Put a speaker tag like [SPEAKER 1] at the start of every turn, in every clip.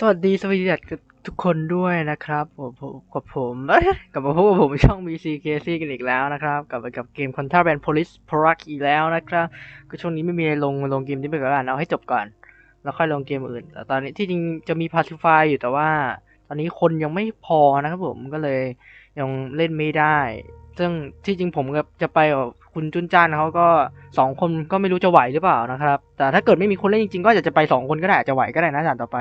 [SPEAKER 1] สวัสดีสวัสดีทุกคนด้วยนะครับผมกับผมกลับมาพบกับผมช่อง BCKC กันอีกแล้วนะครับกลับมากับเกม Contraband Police p r o c อีกแล้วนะครับก็ช่วงนี้ไม่มีอะไรลงลงเกมที่ไปก่อนเอาให้จบก่อน แล้วค่อยลงเกมอื่นแต่ตอนนี้ที่จริงจะมี Pacify อยู่แต่ว่า ตอนนี้คนยังไม่พอนะครับผมก็เลยยังเล่นไม่ได้ ซึ่งที่จริงผมกับจะไปกับคุณจุนจ้านเขาก็สองคนก็ไม่รู้จะไหวหรือเปล่านะครับ แต่ถ้าเกิดไม่มีคนเล่นจริงๆก็อยากจะไปสองคนก็ได้อาจจะไหวก็ได้นะด่านต่อไป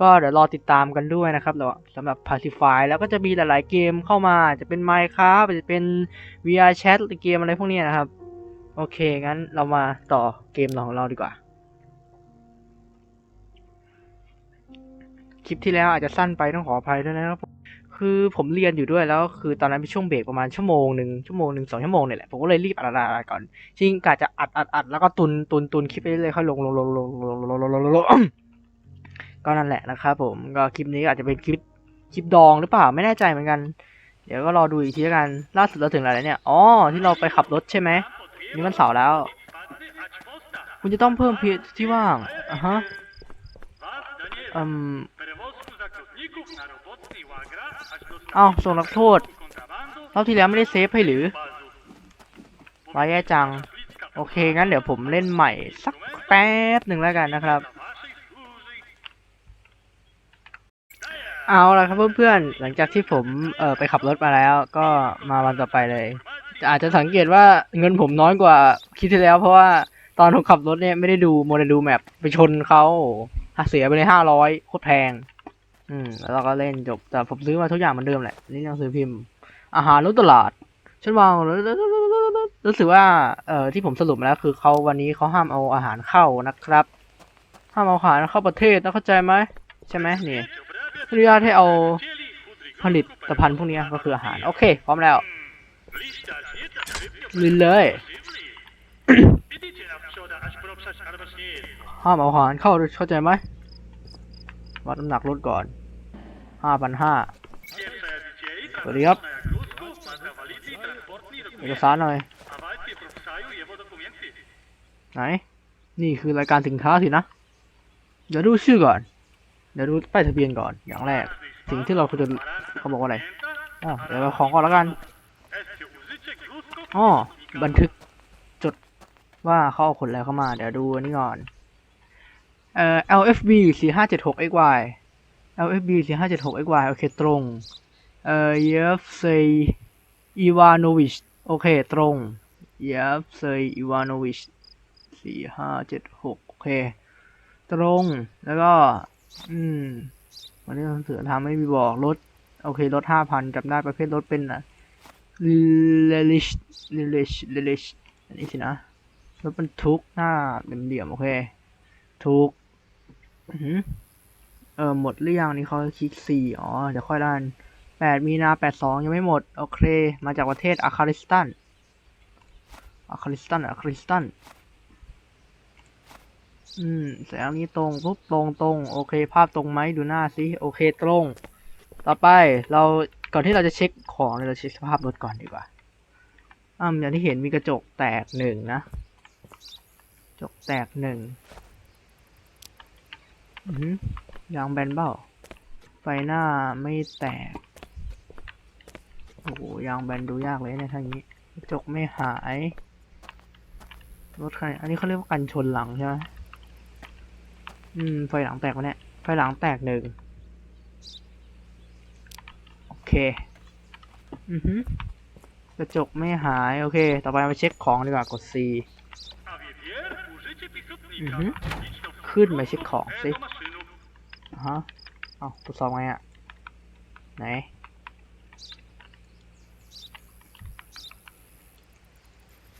[SPEAKER 1] ก็เดี๋ยวรอติดตามกันด้วยนะครับสำหรับ Pacify แล้วก็จะมีหลายๆเกมเข้ามาจะเป็น Minecraft จะเป็น VR Chat หรือเกมอะไรพวกนี้นะครับ โอเค งั้นเรามาต่อเกมของเราดีกว่า คลิปที่แล้วอาจจะสั้นไปต้องขออภัยด้วยนะครับคือผมเรียนอยู่ด้วยแล้วคือตอนนั้นเป็นช่วงเบรกประมาณชั่วโมงหนึ่งชั่วโมงหนึ่งสองชั่วโมงเนี่ยแหละผมก็เลยรีบอัดอัดก่อนจริงกะจะอัดอัดอัดแล้วก็ตุนตุนตุนคลิปไปเรื่อยๆค่อยลงลงลงลงลงลงลงลงลง ก็นั่นแหละนะครับผมก็คลิปนี้อาจจะเป็นคลิปคลิปดองหรือเปล่าไม่แน่ใจเหมือนกัน เดี๋ยวก็รอดูอีกทีแล้วกันล่าสุดเราถึงอะไรเนี่ยอ๋อที่เราไปขับรถใช่ไหมนี่มันเสาร์แล้ว คุณจะต้องเพิ่มพีที่ว่างอะฮะอืมเอาส่งนักโทษรอบที่แล้วไม่ได้เซฟให้หรือวายแย่จัง โอเค งั้นเดี๋ยวผมเล่นใหม่สักแป๊บหนึ่งแล้วกันนะครับ เอาละครับเพื่อนๆ หลังจากที่ผมเอ่อไปขับรถมาแล้ว ก็มาวันต่อไปเลย อาจจะสังเกตว่าเงินผมน้อยกว่าคิดที่แล้ว เพราะว่าตอนผมขับรถเนี่ยไม่ได้ดูโมเดลดูแมปไปชนเขาเสียไปเลยห้าร้อยโคตรแพง อืม แล้วเราก็เล่นจบ แต่ผมซื้อมาทุกอย่างเหมือนเดิมแหละ นี่หนังสือพิมพ์ อาหารรู้ตลาดฉันวางรู้สึกว่าเอ่อที่ผมสรุปมาแล้วคือเขาวันนี้เขาห้ามเอาอาหารเข้านะครับ ห้ามเอาอาหารเข้าประเทศนะเข้าใจไหมใช่ไหมนี่ อนุญาตให้เอาผลิตภัณฑ์พวกนี้ก็คืออาหาร โอเค พร้อมแล้วลุยเลยห้ามเอาอาหารเข้าด้วยเข้าใจไหมวัดน้ำหนักรถก่อนห้าพันห้าสวัสดีครับเอกสารหน่อย ไหน นี่คือรายการสินค้าสินะ เดี๋ยวดูชื่อก่อน เดี๋ยวดูป้ายทะเบียนก่อนอย่างแรก สิ่งที่เราควรจะเขาบอกว่าอะไรอ๋อเดี๋ยวเราของก่อนแล้วกันอ๋อบันทึกจดว่าเขาเอาคนแล้วเข้ามา เดี๋ยวดูอันนี้ก่อนเอ่อ LFB 4576 XY LFB 4576 XY โอเค ตรง เอ่อ Yevsey Ivanovich โอเค ตรง Yevsey Ivanovich 4576 โอเค ตรง แล้วก็ อืม วันนี้หนังสือทำไม่มีบอกรถโอเครถ5,000จำได้ประเภทรถเป็นอะ Lelish Lelish Lelish อันนี้สินะรถบรรทุกหน้าเหลี่ยมๆโอเคถูกอื้อหือเออหมดหรือยังนี่เขาคลิกสี่อ๋อ เดี๋ยวค่อยด้านแปดมีนาแปดสองยังไม่หมด โอเค มาจากประเทศอาคาริสตันอาคาริสตันอาคาริสตัน อืมแสงนี้ตรงปุ๊บตรงตรงโอเค ภาพตรงไหมดูหน้าสิโอเคตรง ต่อไปเราก่อนที่เราจะเช็คของเราเช็คสภาพรถก่อนดีกว่าอ่าอย่างที่เห็นมีกระจกแตกหนึ่งนะกระจกแตกหนึ่งอือหือยางแบนเบ้าไฟหน้าไม่แตกโอ้ยางแบนดูยากเลยเนี่ยทางนี้ กระจกไม่หายรถคันอันนี้เขาเรียกว่ากันชนหลังใช่ไหม อืม ไฟหลังแตกวะเนี่ย ไฟหลังแตกหนึ่ง โอเค อือหือกระจกไม่หาย โอเค ต่อไปมาเช็คของดีกว่ากด C อือหือขึ้นมาเช็คของสิอ่าฮะเอาตรวจสอบไงอะไหน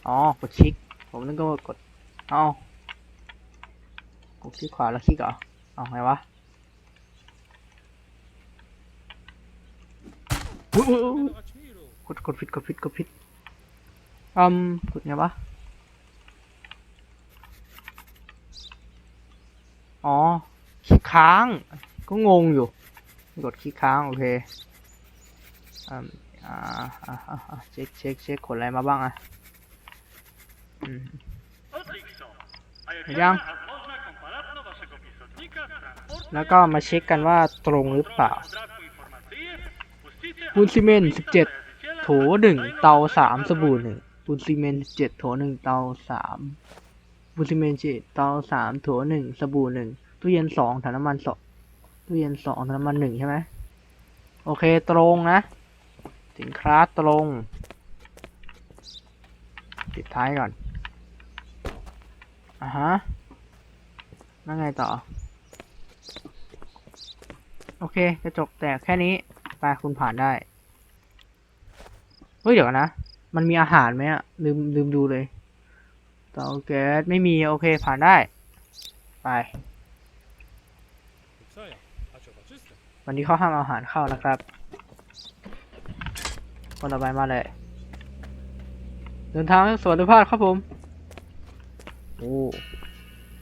[SPEAKER 1] อ๋อกดคลิก ผมนึกว่ากด เอา กดคลิกขวาแล้วคลิกเหรอเอาไงวะอุ๊ยอุ๊ยอุ๊ยกดกดผิดกดผิดกดผิดอืมกดไงวะอ๋อคลิกค้าง ก็งงอยู่ กดคลิกค้าง โอเคอืมอ่าอ่าอ่าเช็คเช็คเช็คขนอะไรมาบ้างอะอืม
[SPEAKER 2] Odlično. A
[SPEAKER 1] แล้วก็มาเช็คกันว่าตรงหรือเปล่าปูนซีเมนต์17 โถหนึ่งเตาสามสบู่หนึ่งปูนซีเมนต์17 โถหนึ่งเตาสามปูนซีเมนต์17เตาสามโถหนึ่งสบู่หนึ่งตู้เย็นสองถังน้ำมันสองตู้เย็นสองถังน้ำมันหนึ่งใช่ไหมโอเคตรงนะ สินค้าตรงปิดท้ายก่อนอะฮะแล้วไงต่อ โอเคกระจกแตกแค่นี้ไปคุณผ่านได้ เฮ้ยเดี๋ยวก่อนะ มันมีอาหารไหมอะลืมลืมดูเลยเตาแก๊สไม่มีโอเคผ่านได้ ไป วันนี้เขาห้ามอาหารเข้านะครับ คนต่อไปมาเลย เดินทางสวัสดิภาพครับผม โอ้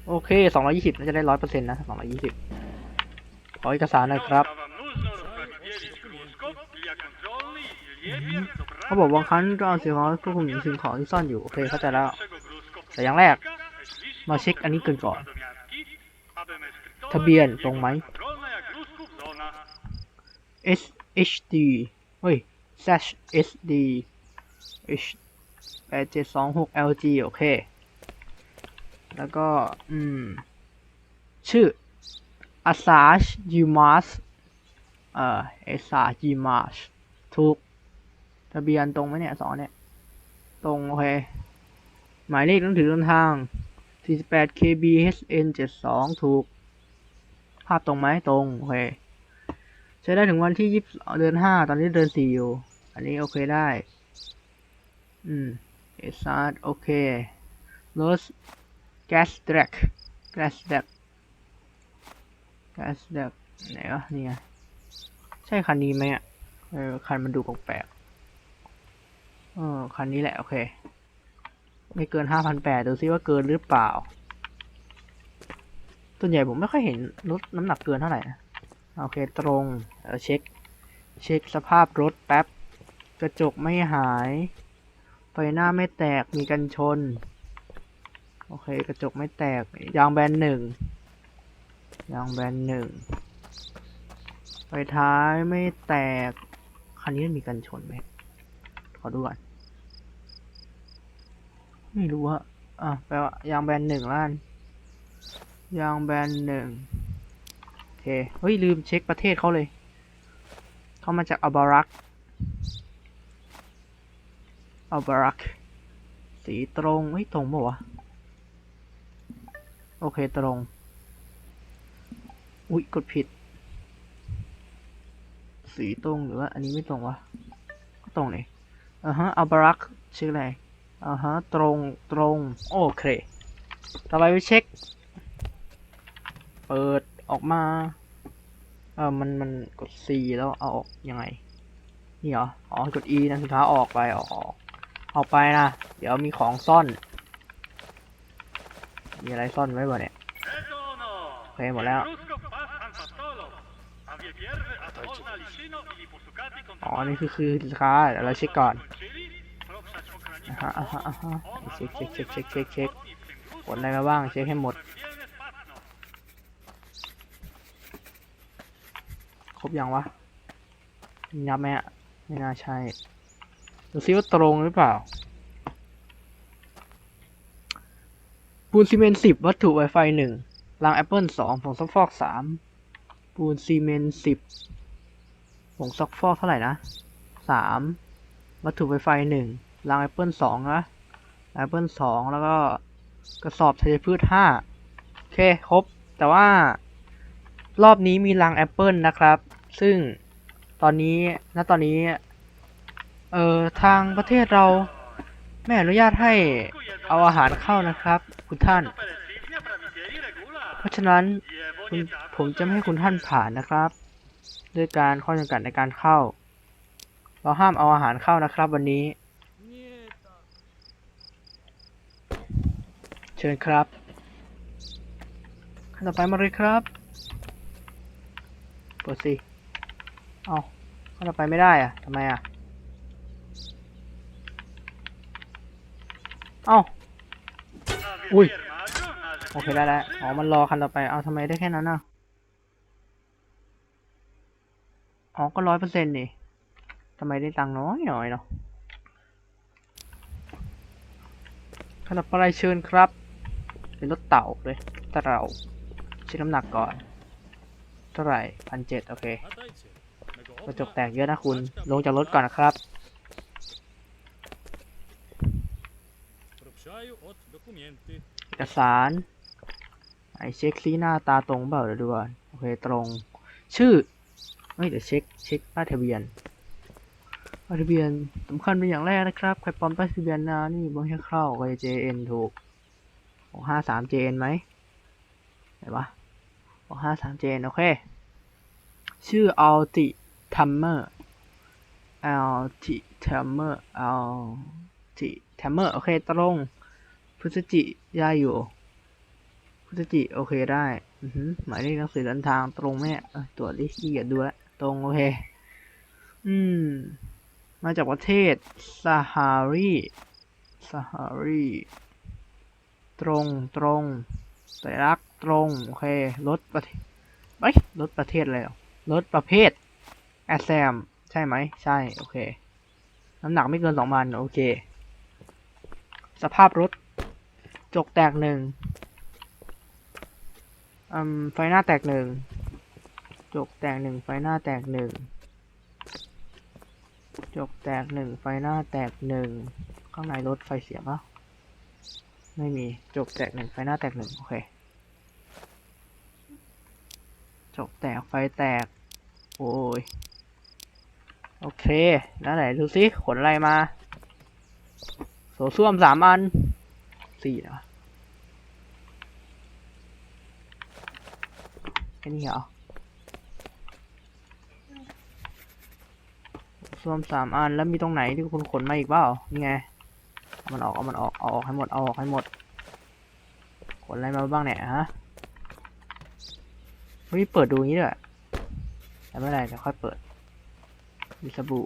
[SPEAKER 1] โอเคสองร้อยี่สิบน่าจะได้ร้อยเปอร์เซ็นต์นะสองร้อยี่สิบ ขอเอกสารหน่อยครับเขาบอกบางครั้งก็เอาสิ่งของควบคุมสิ่งของที่ซ่อนอยู่โอเคเข้าใจแล้ว แต่อย่างแรก มาเช็คอันนี้กันก่อน ทะเบียนตรงไหม S H D เฮ้ย slash S D H แปดเจ็ดสองหก L G โอเค แล้วก็ อืม ชื่อ Asash Yumas เอ่อ Asash Yumas ถูกทะเบียนตรงไหมเนี่ยสองเนี่ย ตรง โอเค หมายเลขต้องถือต้นทาง 48 KB HN 72 ถูก ภาพตรงไหมตรง โอเค ใช้ได้ถึงวันที่ยี่สิบเดือนห้าตอนนี้เดือนสี่อยู่ อันนี้โอเคได้ อืมเอซาร์โอเครถแก๊สแดกแก๊สแดก แก๊สแดกไหนวะนี่ไง ใช่คันนี้ไหมอะเออคันมันดูแปลกเออคันนี้แหละ โอเค ไม่เกินห้าพันแปดดูซิว่าเกินหรือเปล่าส่วนใหญ่ผมไม่ค่อยเห็นรถน้ำหนักเกินเท่าไหร่นะโอเคตรงเเช็ค เช็คสภาพรถแป๊บ กระจกไม่หายไฟหน้าไม่แตกมีกันชน โอเค กระจกไม่แตก ยางแบนหนึ่ง ยางแบนหนึ่งไฟท้ายไม่แตก คันนี้มีกันชนไหม ขอดูก่อน ไม่รู้ว่าอะแปลว่ายางแบนหนึ่งล้าน ยางแบนหนึ่งโอเค เฮ้ย ลืมเช็คประเทศเขาเลย เขามาจากอัลบารักอัลบารัก สีตรง เฮ้ย ตรงปะวะ โอเค ตรง อุ๊ย กดผิด สีตรงหรือว่า อันนี้ไม่ตรงวะ ก็ตรงเลยอ่าฮะอัลบารักชื่ออะไรอ่าฮะ ตรง ตรง โอเค ต่อไปไปเช็ค เปิดออกมาเออมัน มันกด C แล้วเอาออกยังไง นี่เหรอ อ๋อ กด E นะสุดท้ายออกไป ออก ออกออกไปนะ เดี๋ยวมีของซ่อน มีอะไรซ่อนไว้บ่เนี่ยโอเคหมดแล้ว อ๋อ นี่คือคือสินค้าเราเช็คก่อนอ่าฮะอ่าฮะอ่าฮะเช็คเช็คเช็คเช็คเช็คเช็คกดอะไรมาบ้าง เช็คให้หมด ครบยังวะนับไหมอะไม่น่าใช่ ดูซิว่าตรงหรือเปล่าปูนซีเมนต์สิบวัตถุ Wi-Fi หนึ่งรางแอปเปิลสองผงซักฟอกสามปูนซีเมนต์สิบ ผงซักฟอกเท่าไหร่นะสามวัตถุ Wi-Fi หนึ่งรางแอปเปิลสองนะแอปเปิลสองแล้วก็กระสอบธัญพืชห้าโอเคครบ แต่ว่ารอบนี้มีรังแอปเปิลนะครับ ซึ่งตอนนี้ณตอนนี้ เอ่อทางประเทศเราไม่อนุญาตให้เอาอาหารเข้านะครับ คุณท่าน เพราะฉะนั้นผมจะไม่ให้คุณท่านผ่านนะครับ ด้วยการข้อจำกัดในการเข้า เราห้ามเอาอาหารเข้านะครับวันนี้ เชิญครับขั้นต่อไปมาเลยครับเปิดสิเอาเข้าเราไปไม่ได้อะทำไมอะเอาอุ้ย โอเคได้แล้ว อ๋อ มันรอคันต่อไป เอาทำไมได้แค่นั้นอะ อ๋อก็ร้อยเปอร์เซ็นต์นี่ทำไมได้ตังค์น้อยหน่อยเนาะขนาดปลายเชิญครับ เป็นรถเต่าเลยตะเราเช็คน้ำหนักก่อน เท่าไหร่พันเจ็ดโอเคกระจกแตกเยอะนะคุณ ลงจากรถก่อนนะครับ เอกสารไอเช็คซีหน้าตาตรงเปล่าเดี๋ยวดูก่อนโอเคตรง ชื่อ เฮ้ยเดี๋ยวเช็คเช็คป้ายทะเบียนป้ายทะเบียนสำคัญเป็นอย่างแรกนะครับใครปลอมป้ายทะเบียนนานี่บางแค่เข้าก็จะ JN ถูกหกห้าสาม JN ไหมไหนวะหกห้าสาม JN โอเค ชื่อ Alti Tamer Alti Tamer Alti Tamer โอเคตรงพฤศจิยาอยู่พฤศจิโอเคได้อือหือหมายเลขหนังสือเดินทางตรงไหมเนี่ยเอ้ยตรวจดิขี้เกียจดูแลว ตรงโอเค อืม มาจากประเทศซาฮารีซาฮารีตรงตรงสัญลักษณ์ตรง โอเครถประเทศเอ้ยรถประเทศอะไรหรอรถประเภทแอสแซม ใช่ไหม ใช่ โอเค น้ำหนักไม่เกินสองพันโอเค สภาพรถ จกแตกหนึ่งอืมไฟหน้าแตกหนึ่ง จกแตกหนึ่งไฟหน้าแตกหนึ่งจกแตกหนึ่งไฟหน้าแตกหนึ่งข้างในรถไฟเสียปะไม่มีจกแตกหนึ่งไฟหน้าแตกหนึ่งโอเคจกแตกไฟแตก โอ้ยโอเคแล้วไหนดูซิขนอะไรมาโสส้วมสามอันสี่นะแค่นี้เหรอ ส้วมสามอันแล้วมีตรงไหนที่คุณขนมาอีกเปล่านี่ไงเอามันออกเอามันออกเอาออกให้หมดเอาออกให้หมดขนอะไรมาบ้างเนี่ยฮะเฮ้ยเปิดดูงนี้ด้วยแต่ไม่ไรเดี๋ยวค่อยเปิดมีสบู่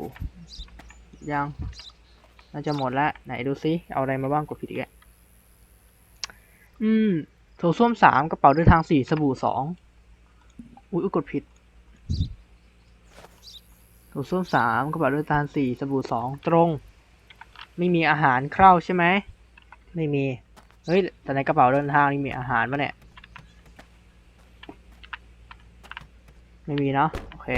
[SPEAKER 1] ยังน่าจะหมดแล้วไหนดูซิเอาอะไรมาบ้างกดผิดอีกแล้วอืมโถส้วมสามกระเป๋าเดินทางสี่สบู่สองอุ้ยอุ๊ยกดผิด โถส้วมสามกระเป๋าเดินทางสี่สบู่สองตรง ไม่มีอาหารเข้าใช่ไหม ไม่มี เฮ้ย แต่ในกระเป๋าเดินทางนี่มีอาหารปะเนี่ย ไม่มีเนาะ โอเค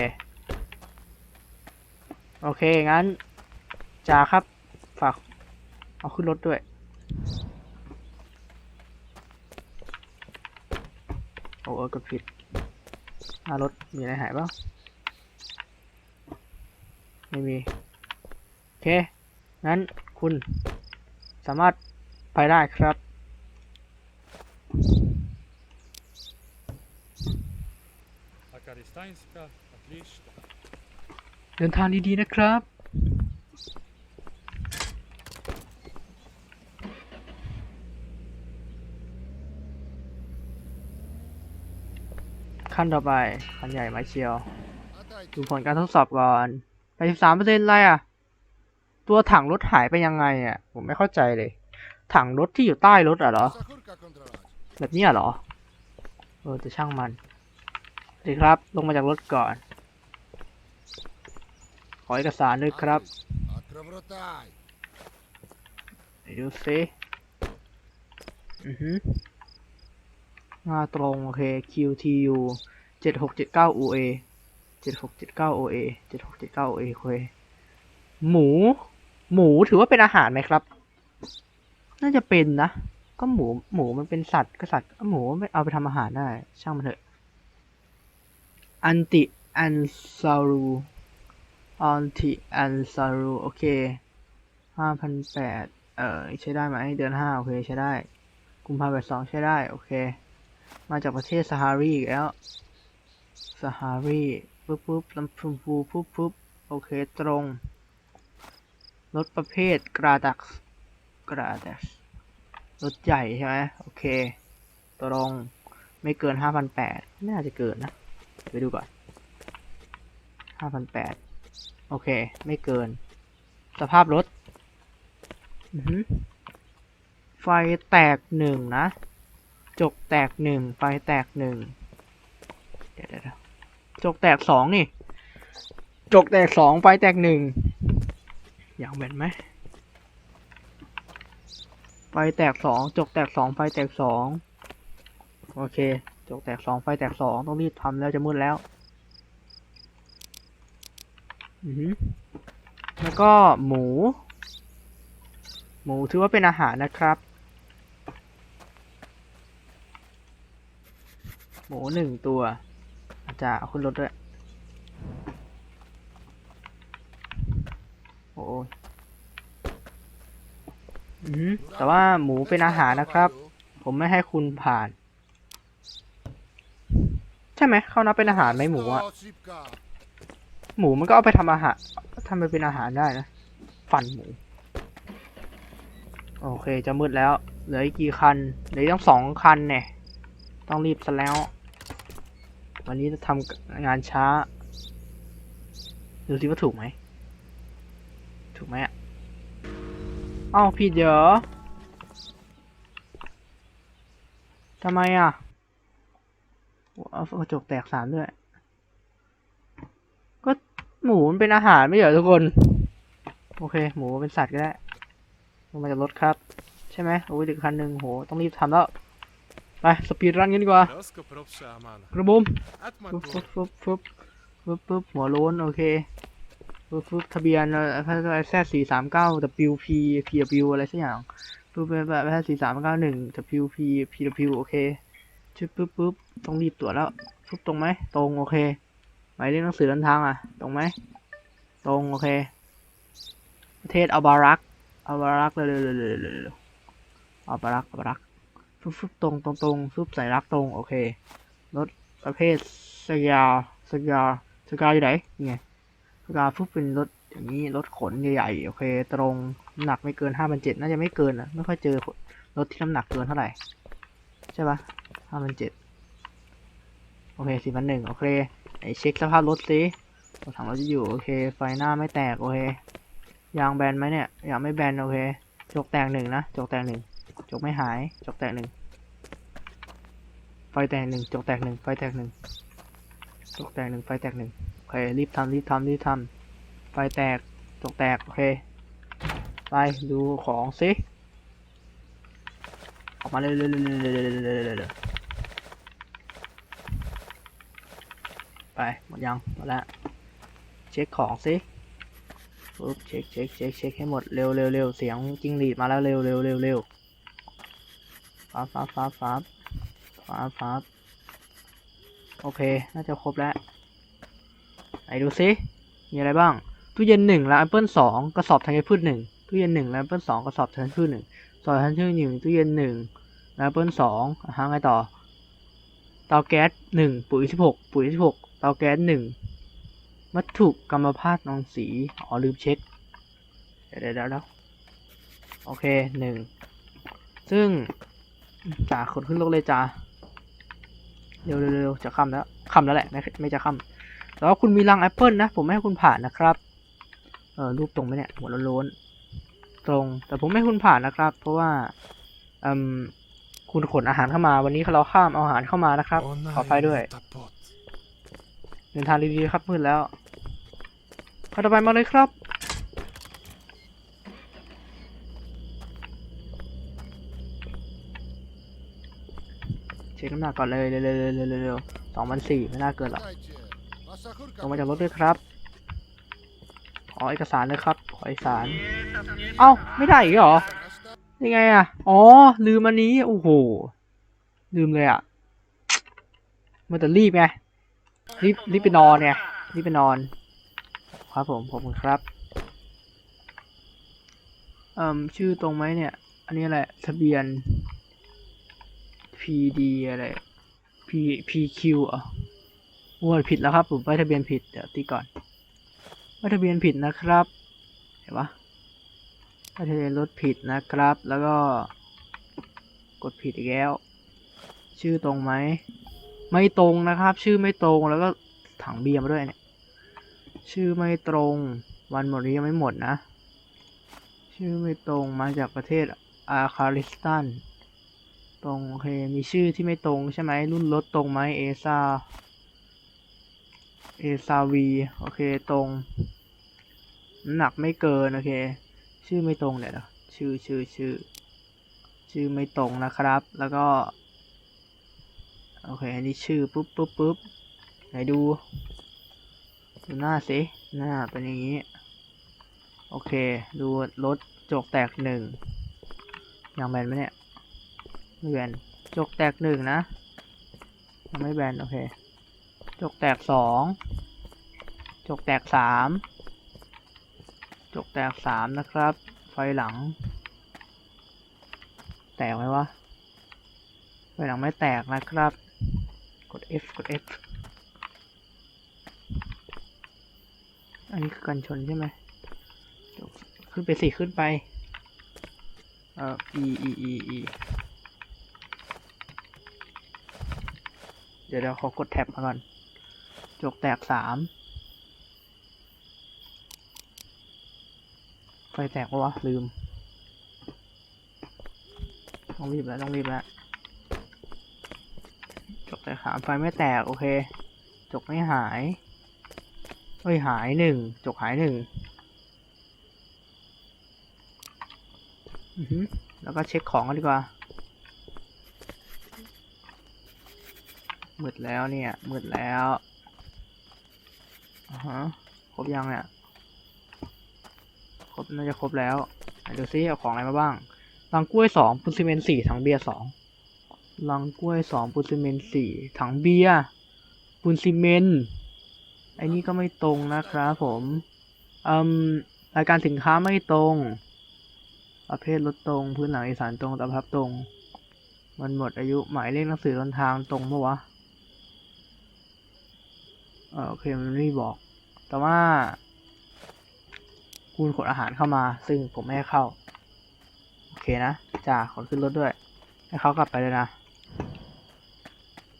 [SPEAKER 1] โอเค งั้นจ่าครับ ฝาก เอาขึ้นรถด้วย โอ้เออกดผิดหน้ารถมีอะไรหายบ้าง ไม่มี โอเค งั้นคุณสามารถไปได้ครับ เดินทางดีๆนะครับ ขั้นต่อไปขั้นใหญ่ไม้เชียว ดูผลการทดสอบก่อน แปดสิบสามเปอร์เซ็นต์ไรอะ ตัวถังรถหายไปยังไงอะ ผมไม่เข้าใจเลย ถังรถที่อยู่ใต้รถอะเหรอ แบบนี้อะเหรอ เออจะช่างมันดีครับ ลงมาจากรถก่อน ขอเอกสารด้วยครับดูสิอือฮึมาตรง โอเค QTU 7679 UA จ็ดหกเจ็ดเก้า OA เจ็ดหกเจ็ดหกเจ็ดเก้าโอเอคุยหมู หมูถือว่าเป็นอาหารไหมครับ น่าจะเป็นนะ ก็หมู หมูมันเป็นสัตว์ ก็สัตว์หมูไม่เอาไปทำอาหารได้ ช่างมันเถอะ อันติอันซารูอันติอันซารูโอเคห้าพันแปดเออใช้ได้ไหมเดือนห้าโอเคใช้ได้ กุมภาพันธ์สองใช้ได้ โอเค มาจากประเทศซาฮารีอีกแล้วซาฮารี ปุ๊บปุ๊บลำพูพูปุ๊บปุ๊บโอเคตรง รถประเภทกราดักกราดักรถใหญ่ใช่ไหมโอเค ตรงไม่เกินห้าพันแปดไม่น่าจะเกินนะ ไปดูก่อนห้าพันแปดโอเค ไม่เกิน สภาพรถอือไฟแตกหนึ่งนะ จกแตกหนึ่งไฟแตกหนึ่งเดี๋ยวเดี๋ยว จกแตกสองนี่ จกแตกสองไฟแตกหนึ่งอยากแบ่นไหมไฟแตกสองจกแตกสองไฟแตกสองโอเค จกแตกสองไฟแตกสองต้องรีบทำแล้วจะมืดแล้วอือหือแล้วก็หมู หมูถือว่าเป็นอาหารนะครับ หมูหนึ่งตัวอา จจะเอาขึ้นรถด้วย โอ้ยอือหือแต่ว่าหมูเป็นอาหารนะครับ ผมไม่ให้คุณผ่าน ใช่ไหมเขานับเป็นอาหารไหมหมูอะ
[SPEAKER 3] Osipka.
[SPEAKER 1] หมูมันก็เอาไปทำอาหารทำไปเป็นอาหารได้นะ ฟันหมู โอเคจะมืดแล้ว เหลืออีกกี่คัน เหลืออกต้องสองคันเนี่ย ต้องรีบซะแล้ว วันนี้จะทำงานช้า ดูสิว่าถูกไหม ถูกไหมอะอ้าวผิดเหรอทำไมอะกระจกแตกสามด้วย ก็หมูมันเป็นอาหารไม่เหรอทุกคน โอเค หมูเป็นสัตว์ก็ได้ลงมาจากรถครับ ใช่ไหมโอ้ยถึงคันหนึ่งโห ต้องรีบทำแล้ว ไปสปีดรันกันดีกว่า
[SPEAKER 2] Rasko propša amana.
[SPEAKER 1] กระบุม
[SPEAKER 2] Atma
[SPEAKER 1] ฟึบฟึ
[SPEAKER 2] tu.
[SPEAKER 1] บฟึบฟึบฟึบฟึบหัวโล้นโอเคฟึบฟึบทะเบียนอะไรแซสี่สามเก้า WP PW อะไรสักอย่างฟึบแบบแบบแซสี่สามเก้าหนึ่ง WP PW โอเคชึบปึ๊บปึ๊บต้องรีบตรวจแล้วฟึบตรงไหมตรงโอเคหมายเลขหนังสือเดินทางอะ ตรงไหมตรงโอเค ประเทศอัลบารักอัลบารักเร็วเร็วเร็วเร็วเร็วเร็วอัลบารักอัลบารัก ฟึบตรงตรงตรงฟึบใส่รักตรงโอเครถประเภทสยาสยาสยาอยู่ไหนนี่ไงสยาฟึบเป็นรถอย่างนี้รถขนใหญ่ๆโอเค ตรงหนักไม่เกินห้าพันเจ็ดน่าจะไม่เกินนะไม่ค่อยเจอรถที่น้ำหนักเกินเท่าไหร่ใช่ปะห้าพันเจ็ดโอเคสี่พันหนึ่งโอเคไอเช็คสภาพรถสิรถถังรถจะอยู่โอเค ไฟหน้าไม่แตกโอเคยางแบนไหมเนี่ยยางไม่แบนโอเคจกแตกหนึ่งนะจกแตกหนึ่ง จกไม่หาย จกแตกหนึ่ง ไฟแตกหนึ่ง จกแตกหนึ่ง ไฟแตกหนึ่ง จกแตกหนึ่ง ไฟแตกหนึ่งโอเค รีบทำรีบทำรีบทำไฟแตก จกแตก โอเค ไปดูของสิออกมาเร็วๆๆๆๆๆๆๆไป หมดยัง หมดแล้ว เช็คของสิปุ๊บเช็คเช็คเช็คเช็คให้หมด เร็วเร็วเร็วเสียงจิ้งหรีดมาแล้ว เร็วเร็วเร็วเร็วฟ้าฟ้าฟ้าฟ้าฟ้าฟ้าโอเค น่าจะครบแล้ว ไหนดูสิมีอะไรบ้าง ตู้เย็นหนึ่งและแอปเปิลสองกระสอบธัญพืชหนึ่งตู้เย็นหนึ่งและแอปเปิลสองกระสอบธัญพืชหนึ่งสอบธัญพืชหนึ่งตู้เย็นหนึ่งและแอปเปิลสองอะฮะไงต่อ เตาแก๊สหนึ่งปุ๋ยสิบหกปุ๋ยสิบหกเตาแก๊สหนึ่งวัตถุกรรมภาพนองสี อ๋อ ลืมเช็ค เดี๋ยวเดี๋ยวเดี๋ยวเดี๋ยวโอเคหนึ่ง ซึ่ง จ่าขนขึ้นรถเลยจ้าเร็วเร็วจะค่ำแล้วค่ำแล้วแหละไม่ไม่จะค่ำแล้วคุณมีรังแอปเปิลนะ ผมไม่ให้คุณผ่านนะครับเออรูปตรงไหมเนี่ยหัวโล้นตรง แต่ผมไม่ให้คุณผ่านนะครับ เพราะว่าอืมคุณขนอาหารเข้ามา วันนี้เราข้ามเอาอาหารเข้ามานะครับ ขออภัยด้วยเดินทางดีๆครับมืดแล้วข้าต่อไปมาเลยครับ ช็คน้ำหนักก่อนเลยเร็วๆๆๆเร็วๆสองพันสี่ไม่น่าเกินหรอกลงมาจากรถด้วยครับขอเอกสารเลยครับ ขอเอกสาร เอ้า ไม่ได้อีกเหรอ ยังไงอะ อ๋อ ลืมอันนี้ โอ้โห ลืมเลยอะ มันแต่รีบไง รีบ รีบไปนอนไง รีบไปนอน ครับผมขอบคุณครับเอ่มชื่อตรงไหมเนี่ย อันนี้แหละ ทะเบียน PD อะไร P PQ อะโอ้ผิดแล้วครับ ผมไปทะเบียนผิด เดี๋ยวตีก่อนไปทะเบียนผิดนะครับ เห็นปะถ้าทะเบียนรถผิดนะครับ แล้วก็กดผิดอีกแล้ว ชื่อตรงไหม ไม่ตรงนะครับ ชื่อไม่ตรง แล้วก็ถังเบียร์มาด้วยเนี่ย ชื่อไม่ตรง วันหมดนี้ยังไม่หมดนะ ชื่อไม่ตรง มาจากประเทศอาคาริสตัน ตรงโอเค มีชื่อที่ไม่ตรงใช่ไหมรุ่นรถตรงไหมเอซ่าเอซาวีโอเคตรงน้ำหนักไม่เกิน โอเค ชื่อไม่ตรงเนี่ยนะชื่อชื่อชื่อ ชื่อไม่ตรงนะครับ แล้วก็ โอเค อันนี้ชื่อปุ๊บปุ๊บปุ๊บไหนดูดูหน้าสิหน้าเป็นอย่างนี้ โอเค ดูรถจกแตกหนึ่งยังแบนไหมเนี่ย ไม่แบนจกแตกหนึ่งนะยังไม่แบนโอเคจกแตกสองจกแตกสามจกแตกสามนะครับ ไฟหลัง แตกไหมวะ ไฟหลังไม่แตกนะครับ กด F กด F อันนี้คือกันชนใช่ไหมขึ้นไปสิขึ้นไป เอ่อ E E E E เดี๋ยวเดี๋ยวขอกดแท็บมาก่อนจกแตกสามไฟแตกปะวะลืม ต้องรีบแล้วต้องรีบแล้วจกแตกสามไฟไม่แตก โอเค จกไม่หายเฮ้ยหายหนึ่งจกหายหนึ่งแล้วก็เช็คของกันดีกว่า มืดแล้วเนี่ยมืดแล้วอ่าฮะครบยังเนี่ยครบน่าจะครบแล้วไหนดูซิเอาของอะไรมาบ้างลังกล้วยสองปูนซีเมนต์สี่ถังเบียร์สองลังกล้วยสองปูนซีเมนต์สี่ถังเบียร์ปูนซีเมนต์ไอ้นี่ก็ไม่ตรงนะครับผมอืมรายการสินค้าไม่ตรง ประเภทรถตรง พื้นหลังอกสารตรงตามพับตรง มันหมดอายุหมายเลขหนังสือเดินทางตรงปะวะ โอเคมันไม่บอก แต่ว่า คุณขนอาหารเข้ามา ซึ่งผมไม่ให้เข้า โอเคนะจ่าขนขึ้นรถด้วย ให้เขากลับไปเลยนะ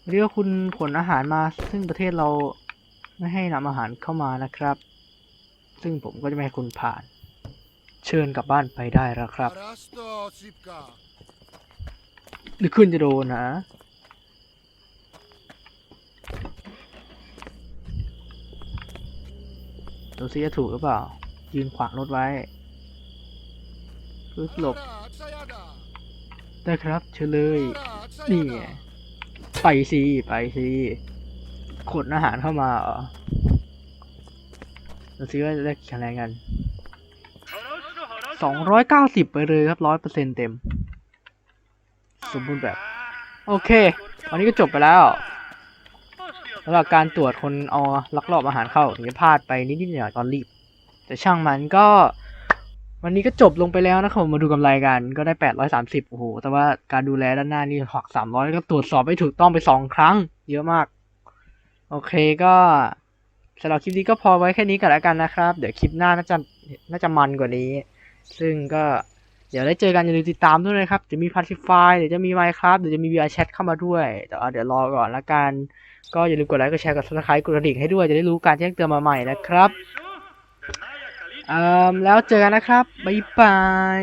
[SPEAKER 1] เรียกคุณขนอาหารมา ซึ่งประเทศเราไม่ให้นำอาหารเข้ามานะครับ ซึ่งผมก็จะไม่ให้คุณผ่าน เชิญกลับบ้านไปได้แล้วครับหรือคุณจะโดนนะ ดูซิจะถูกหรือเปล่า ยืนขวางรถไว้ปึ๊บหลบได้ครับเชิญเลย นี่ ไปสิไปสิขนอาหารเข้ามาเหรอดูซิว่าจะได้กี่คะแนนกันสองร้อยเก้าสิบไปเลยครับร้อยเปอร์เซ็นเต็ม สมบูรณ์แบบ โอเค วันนี้ก็จบไปแล้ว สำหรับการตรวจคนเอาลักลอบอาหารเข้าถึงจะพลาดไปนิดๆหน่อยๆตอนรีบ แต่ช่างมันก็ วันนี้ก็จบลงไปแล้วนะครับมาดูกำไรกันก็ได้ 830 โอ้โห แต่ว่าการดูแลด้านหน้านี่หัก 300 ก็ตรวจสอบไม่ถูกต้องไป 2 ครั้ง เยอะมาก โอเคก็สำหรับคลิปนี้ก็พอไว้แค่นี้ก่อนแล้วกันนะครับ เดี๋ยวคลิปหน้าน่าจะน่าจะมันกว่านี้ ซึ่งก็เดี๋ยวได้เจอกันอย่าลืมติดตามด้วยนะครับ จะมีพาร์ทิฟเดี๋ยวจะมีไมค์ครับเดี๋ยวจะมี VR Chat เข้ามาด้วย แต่เดี๋ยวรอก่อนละกัน ก็อย่าลืมกดไลค์กดแชร์กดซับสไครป์กดกระดิ่งให้ด้วย จะได้รู้การแจ้งเตือนมาใหม่นะครับเอ่อแล้วเจอกันนะครับ บ๊ายบาย